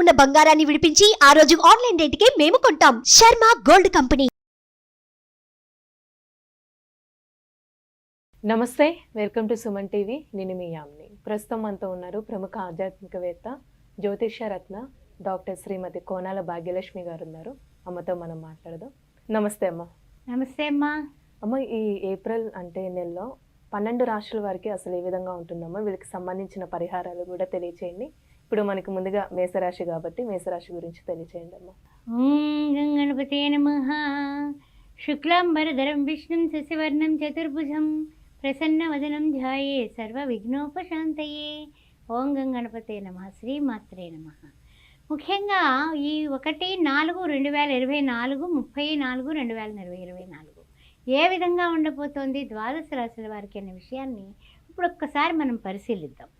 ఉన్న బంగారాన్ని విడిపించి ఆ రోజు ఆన్లైన్ రేటుకే మేము కొంటాం. Sharma gold company. నమస్తే వెల్కమ్ టు సుమన్ టీవీ. నేను మీ యామ్ని. ప్రస్తుతం మనతో ఉన్నారు ప్రముఖ ఆధ్యాత్మికవేత్త జ్యోతిష్య రత్న డాక్టర్ శ్రీమతి కోనాల భాగ్యలక్ష్మి గారు ఉన్నారు అమ్మతో మనం మాట్లాడదాం. నమస్తే అమ్మ. నమస్తే అమ్మా. అమ్మ ఈ ఏప్రిల్ అంటే నెలలో పన్నెండు రాష్ట్రాల వారికి అసలు ఏ విధంగా ఉంటుందమ్మా? వీళ్ళకి సంబంధించిన పరిహారాలు కూడా తెలియచేయండి. ఇప్పుడు మనకి ముందుగా మేషరాశి కాబట్టి మేషరాశి గురించి తెలియచేయండి అమ్మ. ఓం గం గణపతే నమ శుక్లాంబరధరం విష్ణుం శశివర్ణం చతుర్భుజం ప్రసన్నవదనం ధ్యాయే సర్వ విఘ్నోపశాంతయే ఓం గం గణపతే నమ శ్రీమాత్రే నమ. ముఖ్యంగా ఈ ఒకటి నాలుగు రెండు వేల ఇరవై నాలుగు ముప్పై నాలుగు రెండు వేల ఇరవై ఇరవై నాలుగు. ఏ విధంగా ఉండబోతోంది ద్వాదశ రాశుల వారికి అనే విషయాన్ని ఇప్పుడు ఒక్కసారి మనం పరిశీలిద్దాం.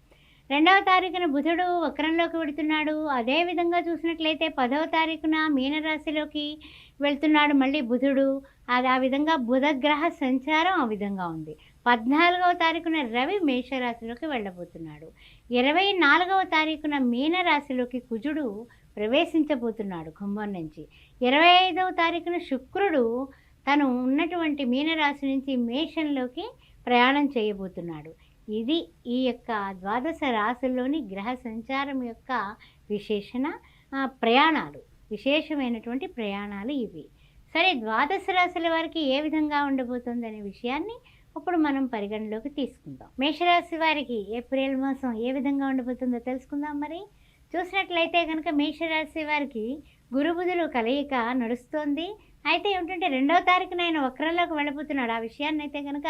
రెండవ తారీఖున బుధుడు వక్రంలోకి వెళుతున్నాడు అదే విధంగా చూసినట్లయితే పదవ తారీఖున మీనరాశిలోకి వెళ్తున్నాడు మళ్ళీ బుధుడు. అది ఆ విధంగా బుధగ్రహ సంచారం ఆ విధంగా ఉంది. పద్నాలుగవ తారీఖున రవి మేషరాశిలోకి వెళ్ళబోతున్నాడు. ఇరవై నాలుగవ తారీఖున మీనరాశిలోకి కుజుడు ప్రవేశించబోతున్నాడు కుంభం నుంచి. ఇరవై ఐదవ తారీఖున శుక్రుడు తను ఉన్నటువంటి మీనరాశి నుంచి మేషంలోకి ప్రయాణం చేయబోతున్నాడు. ఇది ఈ యొక్క ద్వాదశ రాశుల్లోని గ్రహ సంచారం యొక్క విశేషణ ప్రయాణాలు. విశేషమైనటువంటి ప్రయాణాలు ఇవి. సరే ద్వాదశ రాశుల వారికి ఏ విధంగా ఉండబోతుందనే విషయాన్ని ఇప్పుడు మనం పరిగణలోకి తీసుకుందాం. మేషరాశి వారికి ఏప్రిల్ మాసం ఏ విధంగా ఉండబోతుందో తెలుసుకుందాం మరి. చూసినట్లయితే కనుక మేషరాశి వారికి గురుబుధులు కలయిక నడుస్తోంది. అయితే ఏమిటంటే రెండవ తారీఖున ఆయన వక్రంలోకి వెళ్ళిపోతున్నాడు ఆ విషయాన్ని అయితే కనుక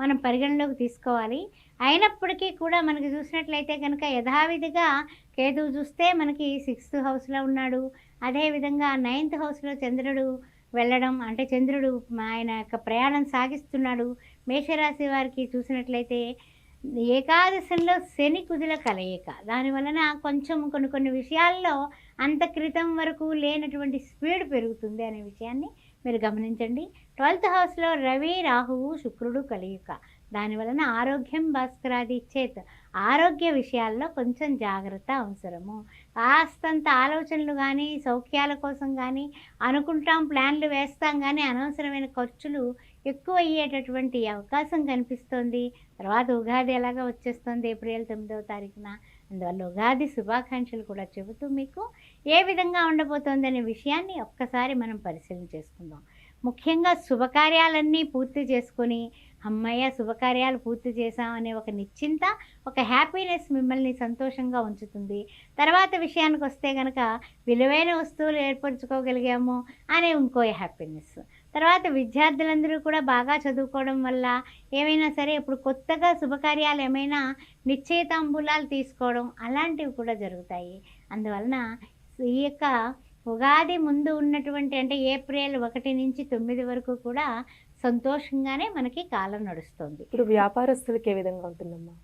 మనం పరిగణలోకి తీసుకోవాలి. అయినప్పటికీ కూడా మనకి చూసినట్లయితే కనుక యథావిధిగా కేతువు చూస్తే మనకి సిక్స్త్ హౌస్లో ఉన్నాడు. అదేవిధంగా నైన్త్ హౌస్లో చంద్రుడు వెళ్ళడం అంటే చంద్రుడు ఆయన యొక్క ప్రయాణం సాగిస్తున్నాడు. మేషరాశి వారికి చూసినట్లయితే ఏకాదశంలో శని కుదుల కలయిక. దాని వలన కొంచెం కొన్ని కొన్ని విషయాల్లో అంత క్రితం వరకు లేనటువంటి స్పీడ్ పెరుగుతుంది అనే విషయాన్ని మీరు గమనించండి. ట్వెల్త్ హౌస్లో రవి రాహువు శుక్రుడు కలయిక. దాని వలన ఆరోగ్యం భాస్కరాది చేత్ ఆరోగ్య విషయాల్లో కొంచెం జాగ్రత్త అవసరము. కాస్తంత ఆలోచనలు కానీ సౌఖ్యాల కోసం కానీ అనుకుంటాం ప్లాన్లు వేస్తాం కానీ అనవసరమైన ఖర్చులు ఎక్కువ అయ్యేటటువంటి అవకాశం కనిపిస్తోంది. తర్వాత ఉగాది ఎలాగా వచ్చేస్తుంది? ఏప్రిల్ తొమ్మిదవ తారీఖున. అందువల్ల ఉగాది శుభాకాంక్షలు కూడా చెబుతూ మీకు ఏ విధంగా ఉండబోతోంది అనే విషయాన్ని ఒక్కసారి మనం పరిశీలన చేసుకుందాం. ముఖ్యంగా శుభకార్యాలన్నీ పూర్తి చేసుకొని అమ్మయ్య శుభకార్యాలు పూర్తి చేశామనే ఒక నిశ్చింత ఒక హ్యాపీనెస్ మిమ్మల్ని సంతోషంగా ఉంచుతుంది. తర్వాత విషయానికి వస్తే కనుక విలువైన వస్తువులు ఏర్పరచుకోగలిగాము అనే ఇంకో హ్యాపీనెస్. తర్వాత విద్యార్థులందరూ కూడా బాగా చదువుకోవడం వల్ల ఏమైనా సరే ఇప్పుడు కొత్తగా శుభకార్యాలు ఏమైనా నిశ్చయితాంబూలాలు తీసుకోవడం అలాంటివి కూడా జరుగుతాయి. అందువలన ఈ యొక్క ఉగాది ముందు ఉన్నటువంటి అంటే ఏప్రిల్ ఒకటి నుంచి తొమ్మిది వరకు కూడా సంతోషంగానే మనకి కాలం నడుస్తుంది. ఇప్పుడు వ్యాపారస్తులకి ఏ విధంగా ఉంటుందమ్మా?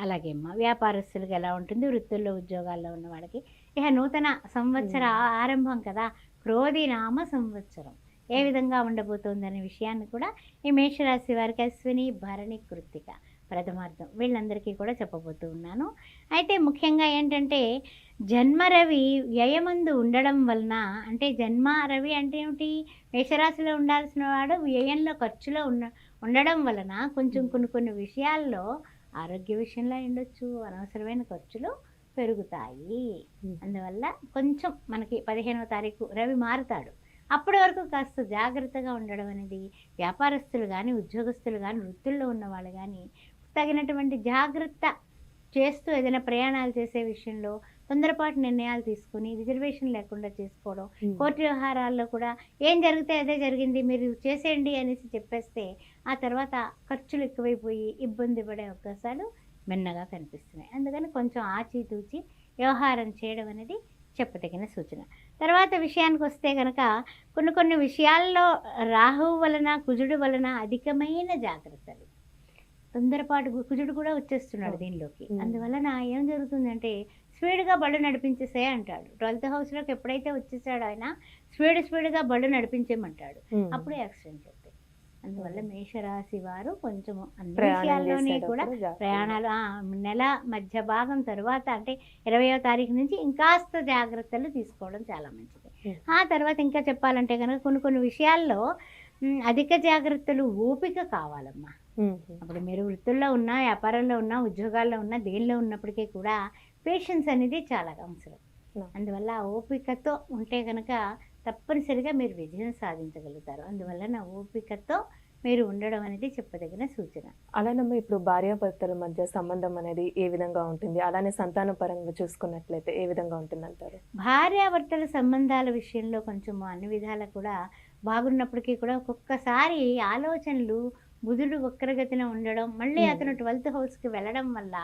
అలాగే అమ్మా వ్యాపారస్తులకు ఎలా ఉంటుంది? వృత్తుల్లో ఉద్యోగాల్లో ఉన్న వాళ్ళకి. ఇక నూతన సంవత్సర ఆరంభం కదా క్రోధి నామ సంవత్సరం. ఏ విధంగా ఉండబోతోంది అనే విషయాన్ని కూడా ఈ మేషరాశి వారికి అశ్విని భరణి కృత్తిక. ప్రథమార్థం వీళ్ళందరికీ కూడా చెప్పబోతూ ఉన్నాను. అయితే ముఖ్యంగా ఏంటంటే జన్మ రవి వ్యయమందు ఉండడం వలన అంటే జన్మ రవి అంటే ఏమిటి? మేషరాశిలో ఉండాల్సిన వాడు వ్యయంలో ఖర్చులో ఉన్న ఉండడం వలన కొంచెం కొన్ని కొన్ని విషయాల్లో ఆరోగ్య విషయంలో ఉండొచ్చు అనవసరమైన ఖర్చులు పెరుగుతాయి. అందువల్ల కొంచెం మనకి పదిహేనవ తారీఖు రవి మారుతాడు. అప్పటి వరకు కాస్త జాగ్రత్తగా ఉండడం అనేది వ్యాపారస్తులు కానీ ఉద్యోగస్తులు కానీ వృత్తుల్లో ఉన్న వాళ్ళు కానీ తగినటువంటి జాగ్రత్త చేస్తూ ఏదైనా ప్రయాణాలు చేసే విషయంలో తొందరపాటు నిర్ణయాలు తీసుకుని రిజర్వేషన్ లేకుండా చేసుకోవడం కోర్టు వ్యవహారాల్లో కూడా ఏం జరిగితే అదే జరిగింది మీరు చేసేయండి అనేసి చెప్పేస్తే ఆ తర్వాత ఖర్చులు ఎక్కువైపోయి ఇబ్బంది పడే అవకాశాలు మిన్నగా కనిపిస్తున్నాయి. అందుకని కొంచెం ఆచితూచి వ్యవహారం చేయడం అనేది చెప్పదగిన సూచన. తర్వాత విషయానికి వస్తే కనుక కొన్ని కొన్ని విషయాల్లో రాహువు వలన కుజుడు వలన అధికమైన జాగ్రత్తలు. తొందరపాటు కుజుడు కూడా వచ్చేస్తున్నాడు. దీనిలోకి ఉమ్. అందువలన ఏం జరుగుతుందంటే స్పీడ్గా బళ్ళు నడిపించేసే అంటాడు ట్వెల్త్ హౌస్లోకి ఎప్పుడైతే వచ్చేసాడో ఆయన స్పీడ్ స్పీడ్గా బళ్ళు నడిపించేయమంటాడు ఉమ్. అప్పుడు యాక్సిడెంట్ అవుతాయి అందువల్ల మేషరాశి వారు కొంచెము అన్ని విషయాల్లోనే కూడా ప్రయాణాలు ఆ, నెల మధ్య భాగం తర్వాత అంటే ఇరవయో తారీఖు నుంచి ఇంకాస్త జాగ్రత్తలు తీసుకోవడం చాలా మంచిది. ఆ తర్వాత ఇంకా చెప్పాలంటే కనుక కొన్ని కొన్ని విషయాల్లో అధిక జాగ్రత్తలు ఓపిక కావాలమ్మా. అప్పుడు మీరు వృత్తుల్లో ఉన్నా వ్యాపారంలో ఉన్నా ఉద్యోగాల్లో ఉన్నా దేనిలో ఉన్నప్పటికీ కూడా పేషెన్స్ అనేది చాలా అవసరం. అందువల్ల ఓపికతో ఉంటే కనుక తప్పనిసరిగా మీరు విజయం సాధించగలుగుతారు. అందువల్ల నా ఓపికతో మీరు ఉండడం అనేది చెప్పదగిన సూచన. అలానమ్మా ఇప్పుడు భార్యాభర్తల మధ్య సంబంధం అనేది ఏ విధంగా ఉంటుంది? అలానే సంతాన పరంగా చూసుకున్నట్లయితే ఏ విధంగా ఉంటుంది అంటారు భార్యాభర్తల సంబంధాల విషయంలో కొంచెం అన్ని విధాలా కూడా బాగున్నప్పటికీ కూడా ఒక్కొక్కసారి ఆలోచనలు బుధుడు వక్రగతిన ఉండడం మళ్ళీ. అతను ట్వెల్త్ హౌస్కి వెళ్ళడం వల్ల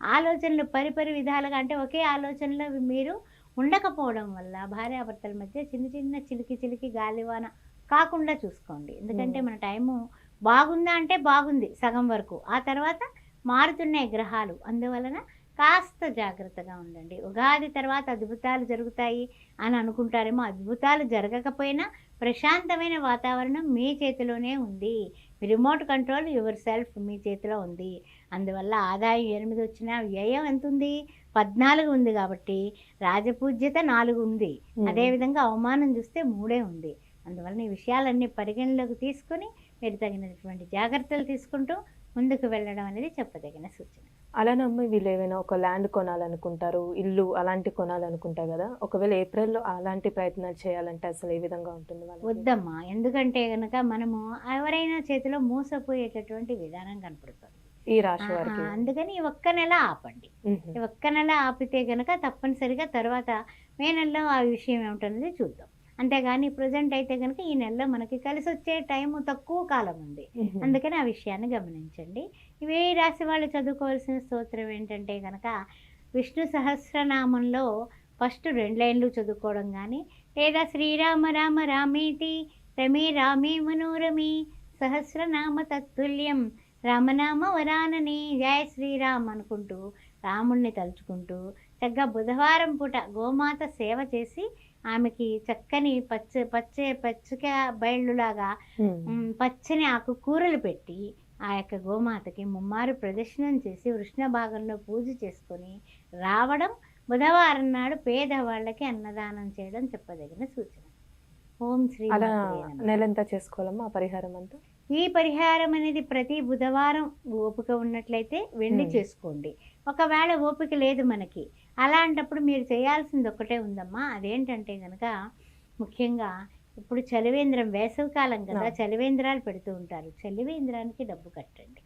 ఆలోచనలు పరిపరి విధాలుగా అంటే ఒకే ఆలోచనలో మీరు ఉండకపోవడం వల్ల భార్యాభర్తల మధ్య చిన్న చిన్న చిలికి చిలికి గాలివాన కాకుండా చూసుకోండి ఎందుకంటే. మన టైము బాగుందా అంటే బాగుంది సగం వరకు ఆ తర్వాత మారుతున్నాయి గ్రహాలు అందువలన కాస్త జాగ్రత్తగా ఉండండి. ఉగాది తర్వాత అద్భుతాలు జరుగుతాయి అని అనుకుంటారేమో. అద్భుతాలు జరగకపోయినా ప్రశాంతమైన వాతావరణం మీ చేతిలోనే ఉంది. రిమోట్ కంట్రోల్ యువర్ సెల్ఫ్ మీ చేతిలో ఉంది. అందువల్ల ఆదాయం ఎనిమిది వచ్చినా వ్యయం ఎంత ఉంది? పద్నాలుగు ఉంది కాబట్టి రాజపూజ్యత నాలుగు ఉంది. అదేవిధంగా అవమానం చూస్తే మూడే ఉంది. అందువలన ఈ విషయాలన్నీ పరిగణలోకి తీసుకుని మీరు తగినటువంటి జాగ్రత్తలు తీసుకుంటూ ముందుకు వెళ్ళడం అనేది చెప్పదగిన సూచన. అలానమ్మా వీళ్ళు ఏమైనా ఒక ల్యాండ్ కొనాలనుకుంటారు ఇల్లు అలాంటి కొనాలనుకుంటారు కదా ఒకవేళ ఏప్రిల్లో అలాంటి ప్రయత్నాలు చేయాలంటే అసలు ఏ విధంగా ఉంటుంది? వద్దమ్మా. ఎందుకంటే కనుక మనము ఎవరైనా చేతిలో మోసపోయేటటువంటి విధానం కనపడుతుంది. ఈ రాశి వారికి. అందుకని ఒక్క నెల ఆపండి. ఒక్క నెల ఆపితే కనుక తప్పనిసరిగా తర్వాత మే నెలలో ఆ విషయం ఏమిటన్నది చూద్దాం. అంతేగాని ప్రజెంట్ అయితే కనుక ఈ నెలలో మనకి కలిసి వచ్చే టైము తక్కువ కాలం ఉంది. అందుకని ఆ విషయాన్ని గమనించండి ఇవే రాశి వాళ్ళు చదువుకోవాల్సిన స్తోత్రం ఏంటంటే కనుక విష్ణు సహస్రనామంలో ఫస్ట్ రెండు లైన్లు చదువుకోవడం కానీ లేదా శ్రీరామ రామ రామేతి రమే రామే మనోరమి సహస్రనామ తత్తుల్యం రామనామ వరానని జయ శ్రీరామ్ అనుకుంటూ రాముణ్ణి తలుచుకుంటూ చక్కగా బుధవారం పూట గోమాత సేవ చేసి ఆమెకి చక్కని పచ్చ పచ్చే పచ్చిక బయళ్ళులాగా పచ్చని ఆకు కూరలు పెట్టి ఆ యొక్క గోమాతకి ముమ్మారు ప్రదర్శనం చేసి వృష్ణ భాగంలో పూజ చేసుకొని రావడం బుధవారం నాడు పేదవాళ్ళకి అన్నదానం చేయడం చెప్పదగిన సూచన. ఓం శ్రీ అలా. నెలంతా చేసుకోవాలమ్మా పరిహారం అంతా? ఈ పరిహారం అనేది ప్రతి బుధవారం ఓపిక ఉన్నట్లయితే వెళ్ళి. చేసుకోండి ఒకవేళ ఓపిక లేదు మనకి అలాంటప్పుడు మీరు చేయాల్సింది ఒకటే ఉందమ్మా అదేంటంటే కనుక ముఖ్యంగా ఇప్పుడు చలివేంద్రం వేసవికాలం కదా. చలివేంద్రాలు పెడుతూ ఉంటారు చలివేంద్రానికి డబ్బు కట్టండి.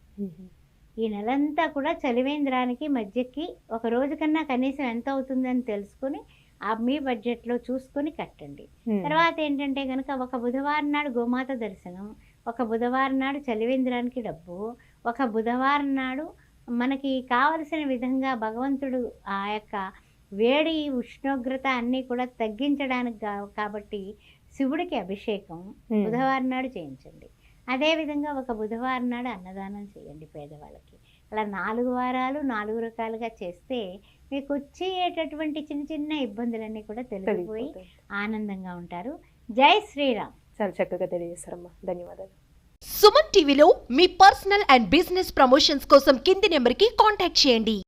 ఈ నెలంతా కూడా చలివేంద్రానికి మధ్యకి ఒక రోజు కన్నా కనీసం ఎంత అవుతుందని తెలుసుకొని ఆ మీ బడ్జెట్లో చూసుకొని కట్టండి. తర్వాత ఏంటంటే కనుక ఒక బుధవారం నాడు గోమాత దర్శనం ఒక బుధవారం నాడు చలివేంద్రానికి డబ్బు ఒక బుధవారం నాడు మనకి కావలసిన విధంగా భగవంతుడు ఆ యొక్క వేడి ఉష్ణోగ్రత అన్నీ కూడా తగ్గించడానికి కాబట్టి శివుడికి అభిషేకం. బుధవారం నాడు చేయించండి అదేవిధంగా ఒక బుధవారం నాడు అన్నదానం చేయండి పేదవాళ్ళకి అలా నాలుగు వారాలు నాలుగు రకాలుగా చేస్తే మీకు వచ్చేటటువంటి చిన్న చిన్న ఇబ్బందులన్నీ కూడా తెలిసిపోతుంది. ఆనందంగా ఉంటారు జై శ్రీరామ్ చాలా చక్కగా తెలియజేస్తారమ్మా. ధన్యవాదాలు. సుమన్ టీవీలో మీ పర్సనల్ అండ్ బిజినెస్ ప్రమోషన్స్ కోసం కింది నెంబర్కి కాంటాక్ట్ చేయండి.